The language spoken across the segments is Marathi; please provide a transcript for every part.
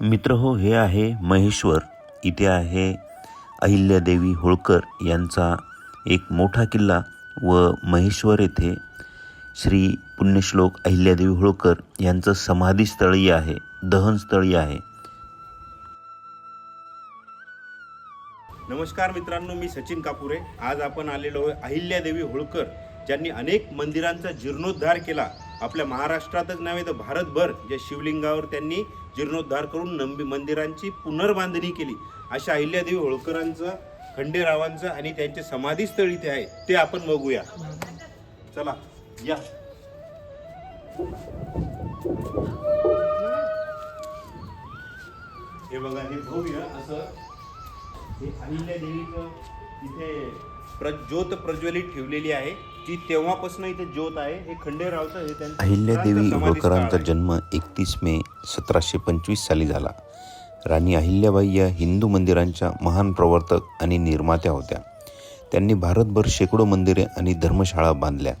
मित्र हो हे आहे महेश्वर. इथे आहे अहिल्यादेवी होळकर यांचा एक मोठा किल्ला व महेश्वर येथे श्री पुण्यश्लोक अहिल्यादेवी होळकर यांचं समाधीस्थळही आहे दहनस्थळही आहे. नमस्कार मित्रांनो मी सचिन कापुरे. आज आपण आलेलो आहे अहिल्यादेवी होळकर ज्यांनी अनेक मंदिरांचा जीर्णोद्धार केला. आपल्या महाराष्ट्रातच नव्हे तर भारतभर ज्या शिवलिंगावर त्यांनी जीर्णोद्धार करून नंबी मंदिरांची पुनर्बांधणी केली अशा अहिल्यादेवी होळकरांचं खंडेरावांचं आणि त्यांचे समाधीस्थळ इथे आहे ते आपण बघूया. चला या. हे बघा हे भव्य असं हे अहिल्या देवीचं इथे प्र ज्योत प्रज्वलित ठेवलेली आहे. जी तेव्हापासून इथे ज्योत आहे हे खंडेरावचं हे त्यांचं अहिल्यादेवी होळकरांचा. जन्म एकतीस मे सतराशे पंचवीस साली झाला. राणी अहिल्याबाई या हिंदू मंदिरांच्या महान प्रवर्तक आणि निर्मात्या होत्या. त्यांनी भारतभर शेकडो मंदिरे आणि धर्मशाळा बांधल्या.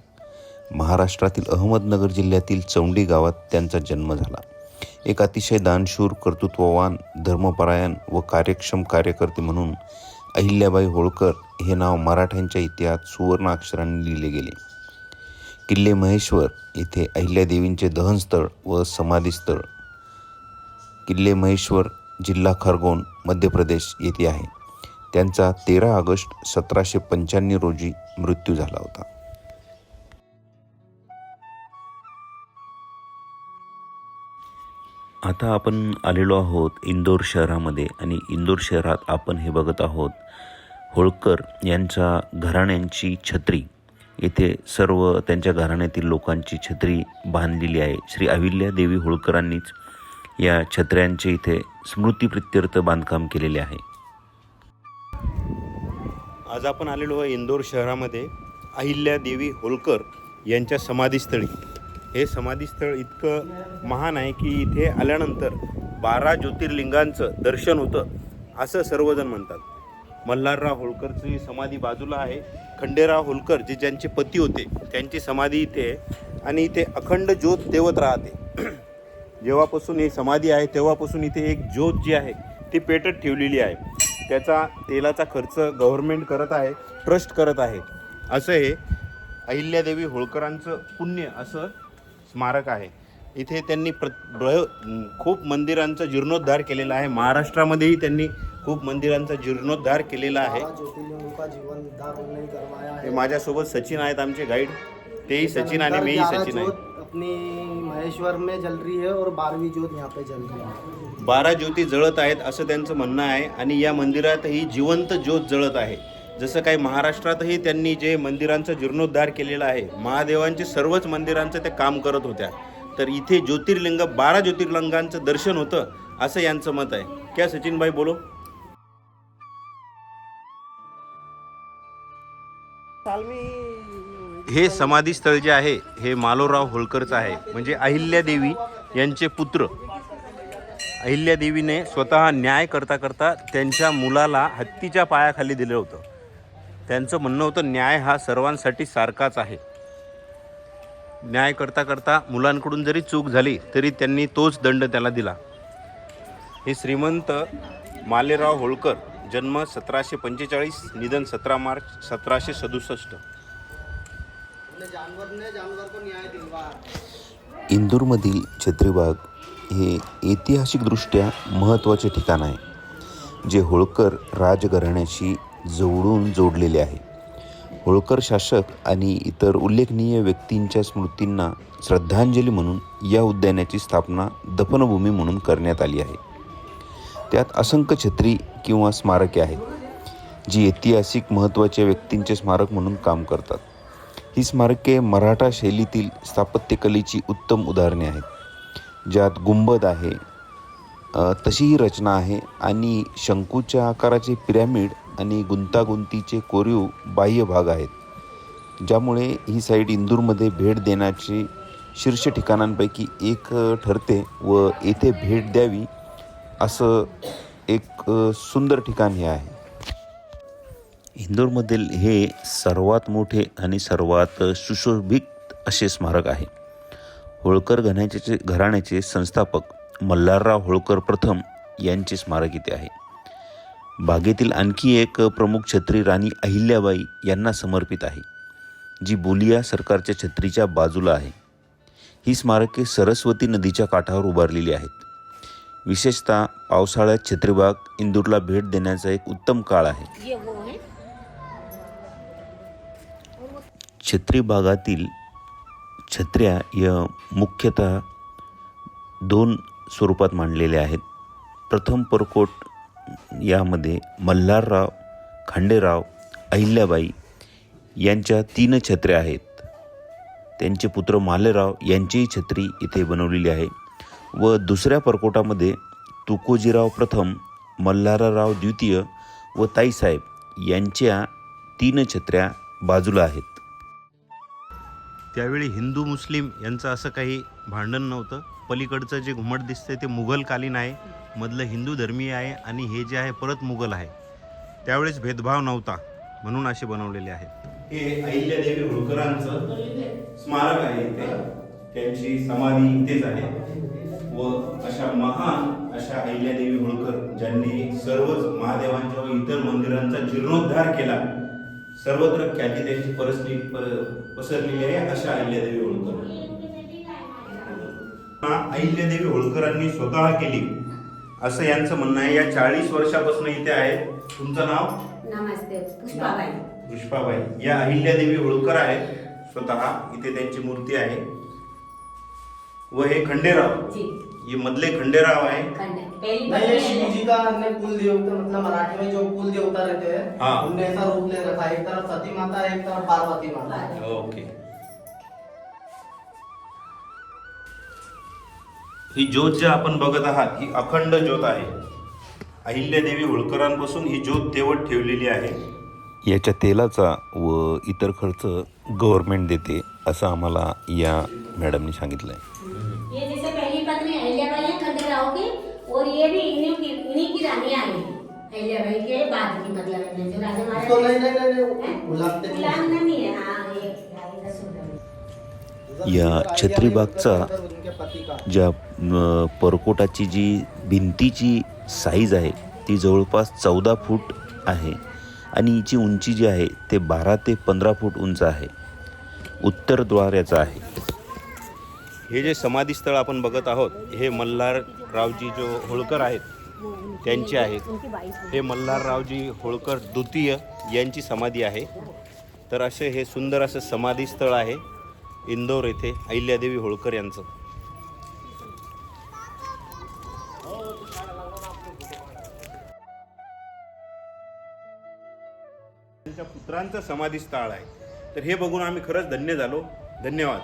महाराष्ट्रातील अहमदनगर जिल्ह्यातील चौंडी गावात त्यांचा जन्म झाला. एक अतिशय दानशूर कर्तृत्ववान धर्मपरायण व कार्यक्षम कार्यकर्ते म्हणून अहिल्याबाई होळकर हे नाव मराठ्यांच्या इतिहासात सुवर्ण अक्षरांनी लिहिले गेले. किल्ले महेश्वर येथे अहिल्यादेवींचे दहनस्थळ व समाधीस्थळ. किल्ले महेश्वर जिल्हा खरगोन मध्य प्रदेश येथे आहे. त्यांचा तेरा ऑगस्ट सतराशे पंच्याण्णव रोजी मृत्यू झाला होता. आता आपण आलेलो आहोत इंदोर शहरामध्ये आणि इंदोर शहरात आपण हे बघत आहोत होळकर यांच्या घराण्यांची छत्री. येथे सर्व त्यांच्या घराण्यातील लोकांची छत्री बांधलेली आहे. श्री अहिल्या देवी होळकरांनीच या छत्र्यांचे इथे स्मृतीप्रित्यर्थ बांधकाम केलेले आहे. आज आपण आलेलो आहे इंदोर शहरामध्ये अहिल्या देवी होळकर यांच्या समाधीस्थळी. हे समाधीस्थळ इतकं महान आहे की इथे आल्यानंतर बारा ज्योतिर्लिंगांचं दर्शन होतं असं सर्वजण म्हणतात. मल्हारराव होळकरची समाधी बाजूला आहे. खंडेराव होळकर जे ज्यांचे पती होते त्यांची समाधी इथे आहे. आणि इथे अखंड ज्योत तेवत राहते. जेव्हापासून ही समाधी आहे तेव्हापासून इथे एक ज्योत जी आहे ती पेटत ठेवलेली आहे. त्याचा तेलाचा खर्च गव्हर्नमेंट करत आहे ट्रस्ट करत आहे. असं हे अहिल्यादेवी होळकरांचं पुण्य असं स्मारक आहे. इथे त्यांनी प्र खूप मंदिरांचा जीर्णोद्धार केलेला आहे. महाराष्ट्रामध्येही त्यांनी खूप मंदिरांचा जीर्णोद्धार केलेला आहे. माझ्यासोबत सचिन आहेत आमचे गाईड तेही सचिन आणि मीही सचिन आहे अपनी महेश्वर में जल रही है और बारहवीं ज्योत यहाँ पे जल रही है। बारा ज्योती जळत आहेत असं त्यांचं म्हणणं आहे. आणि या मंदिरातही जिवंत ज्योत जळत आहे. जसं काही महाराष्ट्रातही त्यांनी जे मंदिरांचा जीर्णोद्धार केलेला आहे महादेवांचे सर्वच मंदिरांचं ते काम करत होत्या. तर इथे ज्योतिर्लिंग बारा ज्योतिर्लिंगांचं दर्शन होतं असं यांचं मत आहे. क्या सचिनभाई बोलो? हे समाधीस्थळ जे आहे हे मालोराव होळकरचं आहे. म्हणजे अहिल्यादेवी यांचे पुत्र. अहिल्यादेवीने स्वतः न्याय करता करता त्यांच्या मुलाला हत्तीच्या पायाखाली दिलं होतं. त्यांचं म्हणणं होतं न्याय हा सर्वांसाठी सारखाच आहे. न्याय करता करता मुलांकडून जरी चूक झाली तरी त्यांनी तोच दंड त्याला दिला. हे श्रीमंत मालेराव होळकर जन्म सतराशे पंचेचाळीस निधन सतरा मार्च सतराशे सदुसष्ट. इंदूरमधील छत्रीबाग हे ऐतिहासिकदृष्ट्या महत्त्वाचे ठिकाण आहे जे होळकर राजघराण्याशी जवळून जोडलेले आहे. होळकर शासक आणि इतर उल्लेखनीय व्यक्तींच्या स्मृतींना श्रद्धांजली म्हणून या उद्यानाची स्थापना दफनभूमी म्हणून करण्यात आली आहे. त्यात असंख्य छत्री किंवा स्मारके आहेत जी ऐतिहासिक महत्त्वाच्या व्यक्तींचे स्मारक म्हणून काम करतात. ही स्मारके मराठा शैलीतील स्थापत्यकलेची उत्तम उदाहरणे आहेत. ज्यात गुंबद आहे तशीही तशी ही रचना आहे आणि शंकूच्या आकाराचे पिरॅमिड आणि गुंतागुंतीचे कोरीव बाह्य भाग आहेत ज्यामुळे ही साईट इंदूरमध्ये भेट देण्याची शीर्ष ठिकाणांपैकी एक ठरते व येथे भेट द्यावी असं एक सुंदर ठिकाण हे आहे. इंदोरमधील हे सर्वात मोठे आणि सर्वात सुशोभित असे स्मारक आहे. होळकर घराण्याचे घराण्याचे संस्थापक मल्हारराव होळकर प्रथम यांचे स्मारक इथे आहे. बागेतील आणखी एक प्रमुख छत्री राणी अहिल्याबाई यांना समर्पित आहे जी बोलिया सरकारच्या छत्रीच्या बाजूला आहे. ही स्मारके सरस्वती नदीच्या काठावर उभारलेली आहेत. विशेषतः पावसाळ्यात छत्रीबाग इंदूरला भेट देण्याचा एक उत्तम काळ आहे. छत्रीबागातील छत्री भागातील छत्र्या या मुख्यतः दोन स्वरूपात मांडलेल्या आहेत. प्रथम परकोट यामध्ये मल्हारराव खांडेराव अहिल्याबाई यांच्या तीन छत्र्या आहेत. त्यांचे पुत्र मालेराव यांचीही छत्री इथे बनवलेली आहे. व दुसऱ्या परकोटामध्ये तुकोजीराव प्रथम मल्हारराव द्वितीय व ताईसाहेब यांच्या तीन छत्र्या बाजूला आहेत. त्यावेळी हिंदू मुस्लिम यांचं असं काही भांडण नव्हतं. पलीकडचं जे घुमट दिसतंय ते मुघलकालीन आहे. मधलं हिंदू धर्मीय आहे आणि हे जे आहे परत मुघल आहे. त्यावेळेस भेदभाव नव्हता म्हणून असे बनवलेले आहेत. हे अहिल्यादेवी होळकरांचं स्मारक आहे इथे. त्यांची समाधी इथेच आहे. व अशा महान अशा अहिल्यादेवी होळकर ज्यांनी सर्वच महादेवांच्या व इतर मंदिरांचा जीर्णोद्धार केला सर्वत्र ख्याती त्यांची परसली पसरलेली आहे अशा अहिल्यादेवी होळकर. अहिल्यादेवी होळकरांनी स्वतः केली. असं यांचं म्हणणं आहे. या चाळीस वर्षापासून इथे आहेत तुमचं नाव? नमस्ते. पुष्पाबाई. पुष्पाबाई. या अहिल्यादेवी होळकर आहेत. स्वतः इथे त्यांची मूर्ति आहे. व हे खंडेराव. जी. ये मधले खंडेराव आहे. खंड. पहली नहीं ये शिव जी का हमने कुल देवता मतलब मराठी में जो कुल देवता रहते हैं. हाँ। उनने ऐसा रूप ले रखा है एक तरफ सती माता है एक तरफ पार्वती माता है ओके. ही ज्योत जे आपण बघत आहात ही अखंड ज्योत आहे. अहिल्यादेवी होळकरांपासून ही ज्योत तेवत ठेवलेली आहे. याच्या तेलाचा व इतर खर्च गव्हर्नमेंट देते असं आम्हाला या मॅडमनी सांगितलं आहे ये जैसे पहली पत्नी अहिल्याबाई खंडेराव की और ये भी इन्हीं की इन्हीं की रानियां अहिल्याबाई के बाद की मतलब इनमें जो राजा महाराज इसको नहीं नहीं नहीं? नहीं गुलाब ते गुलाम नहीं है हाँ। ये ये रसूल। या छत्रीबागचा ज्या परकोटाची जी भिंतीची साईज आहे ती जवळपास चौदा फूट आहे. आणि हिची उंची जी आहे ते बारा ते पंधरा फूट उंच आहे. उत्तरद्वार याचा आहे. हे जे समाधीस्थळ आपण बघत आहोत हे मल्हाररावजी जो होळकर आहेत त्यांचे आहेत. हे मल्हाररावजी होळकर द्वितीय यांची समाधी आहे. तर असे हे सुंदर असं समाधीस्थळ आहे इंदोर येथे अहिल्यादेवी होळकर यांचं. त्यांच्या पुत्रांचं समाधीस्थळ आहे. तर हे बघून आम्ही खरंच धन्य झालो. धन्यवाद.